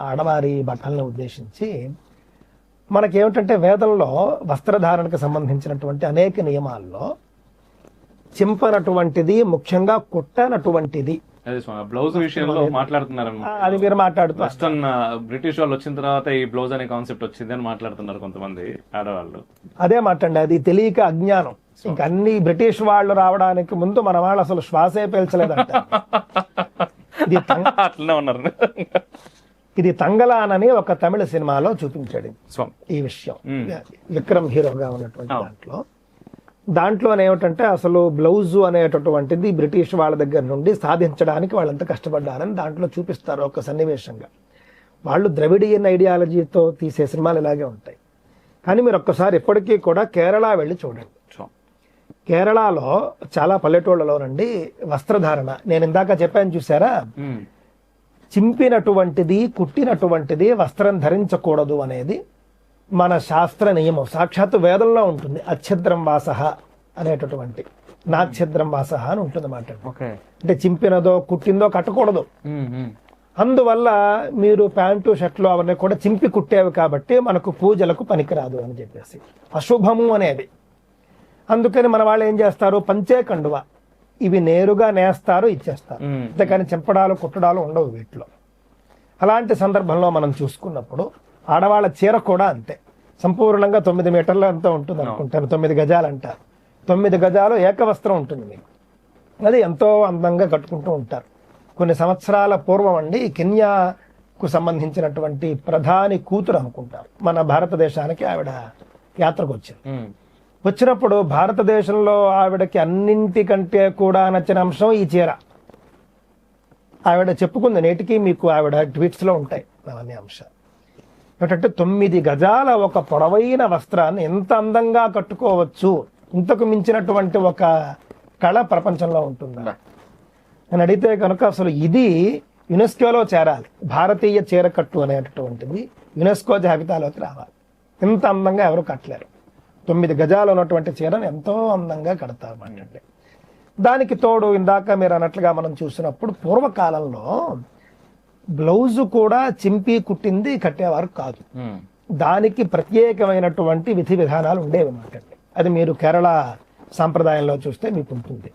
ఆడవారి బట్టలను ఉద్దేశించి మనకేమిటంటే వేదంలో వస్త్రధారణకు సంబంధించినటువంటి అనేక నియమాల్లో చింపనటువంటిది ముఖ్యంగా కుట్టనటువంటిది. బ్లౌజ్ విషయంలో మాట్లాడుతున్నారు. అది మీరు మాట్లాడుతూ వెస్టర్న్ బ్రిటిష్ వాళ్ళు వచ్చిన తర్వాత ఈ బ్లౌజ్ అనే కాన్సెప్ట్ వచ్చింది అని మాట్లాడుతున్నారు కొంతమంది ఆడవాళ్ళు. అదే మాటండి అది తెలియక అజ్ఞానం. ఇంక అన్ని బ్రిటిష్ వాళ్ళు రావడానికి ముందు మన వాళ్ళు అసలు శ్వాసే పీల్చలేదంట. తం- అట్లనే ఉన్నారు. ఇది తంగలాన్ అని ఒక తమిళ సినిమాలో చూపించాడు. ఈ విషయం. విక్రమ్ హీరోగా ఉన్నటువంటి. దాంట్లో. దాంట్లో ఏమిటంటే అసలు బ్లౌజ్ అనేటటువంటిది బ్రిటిష్ వాళ్ళ దగ్గర నుండి సాధించడానికి వాళ్ళంతా కష్టపడ్డారని దాంట్లో చూపిస్తారు ఒక సన్నివేశంగా. వాళ్ళు ద్రవిడియన్ ఐడియాలజీతో తీసే సినిమాలు ఇలాగే ఉంటాయి. కానీ మీరు ఒక్కసారి ఎప్పటికీ కూడా కేరళ వెళ్ళి చూడండి. కేరళలో చాలా పల్లెటూళ్ళలోనండి వస్త్రధారణ. నేను ఇందాక చెప్పాను చూసారా. చింపినటువంటిది కుట్టినటువంటిది వస్త్రం ధరించకూడదు అనేది మన శాస్త్ర నియమం. సాక్షాత్తు వేదంలో ఉంటుంది. అచ్ఛద్రం వాస అనేటటువంటి నాచ్ఛద్రం వాస అని ఉంటుంది ఓకే. అంటే చింపినదో కుట్టిందో కట్టకూడదు. అందువల్ల మీరు ప్యాంటు షర్ట్లు అవన్నీ కూడా చింపి కుట్టేవి కాబట్టి మనకు పూజలకు పనికిరాదు అని చెప్పేసి. అశుభము అనేది అందుకని మన వాళ్ళు ఏం చేస్తారు? పంచే కండువ. ఇవి నేరుగా నేస్తారు ఇచ్చేస్తారు. అంతేకాని చెంపడాలు కుట్టడాలు ఉండవు వీటిలో. అలాంటి సందర్భంలో మనం చూసుకున్నప్పుడు ఆడవాళ్ళ చీర కూడా అంతే. సంపూర్ణంగా తొమ్మిది మీటర్ల ఎంతో ఉంటుంది అనుకుంటాను తొమ్మిది గజాలు అంటారు తొమ్మిది గజాలు ఏకవస్త్రం ఉంటుంది మీకు. అది ఎంతో అందంగా కట్టుకుంటూ ఉంటారు. కొన్ని సంవత్సరాల పూర్వం అండి కెన్యాకు సంబంధించినటువంటి ప్రధాని కూతురు అనుకుంటారు. మన భారతదేశానికి ఆవిడ యాత్రకు వచ్చింది. వచ్చినప్పుడు భారతదేశంలో ఆవిడకి అన్నింటికంటే కూడా నచ్చిన అంశం ఈ చీర. ఆవిడ చెప్పుకుంది నేటికి మీకు ఆవిడ ట్వీట్స్లో ఉంటాయి. అవన్నీ అంశాలు ఏంటంటే తొమ్మిది గజాల ఒక పొడవైన వస్త్రాన్ని ఎంత అందంగా కట్టుకోవచ్చు? ఇంతకు మించినటువంటి ఒక కళ ప్రపంచంలో ఉంటుందా? నేను అడిగితే కనుక అసలు ఇది యునెస్కోలో చేరాలి. భారతీయ చీరకట్టు అనేటటువంటిది యునెస్కో జాబితాలోకి రావాలి. ఇంత అందంగా ఎవరు కట్టలేరు. తొమ్మిది గజాలు ఉన్నటువంటి చీరను ఎంతో అందంగా కడతారు అంటే దానికి తోడు ఇందాక మీరు అన్నట్లుగా మనం చూసినప్పుడు పూర్వకాలంలో బ్లౌజు కూడా చింపి కుట్టింది కట్టేవారు కాదు. దానికి ప్రత్యేకమైనటువంటి విధి విధానాలు ఉండేవి అన్నమాట అది మీరు కేరళ సాంప్రదాయంలో చూస్తే మీకు ఉంటుంది.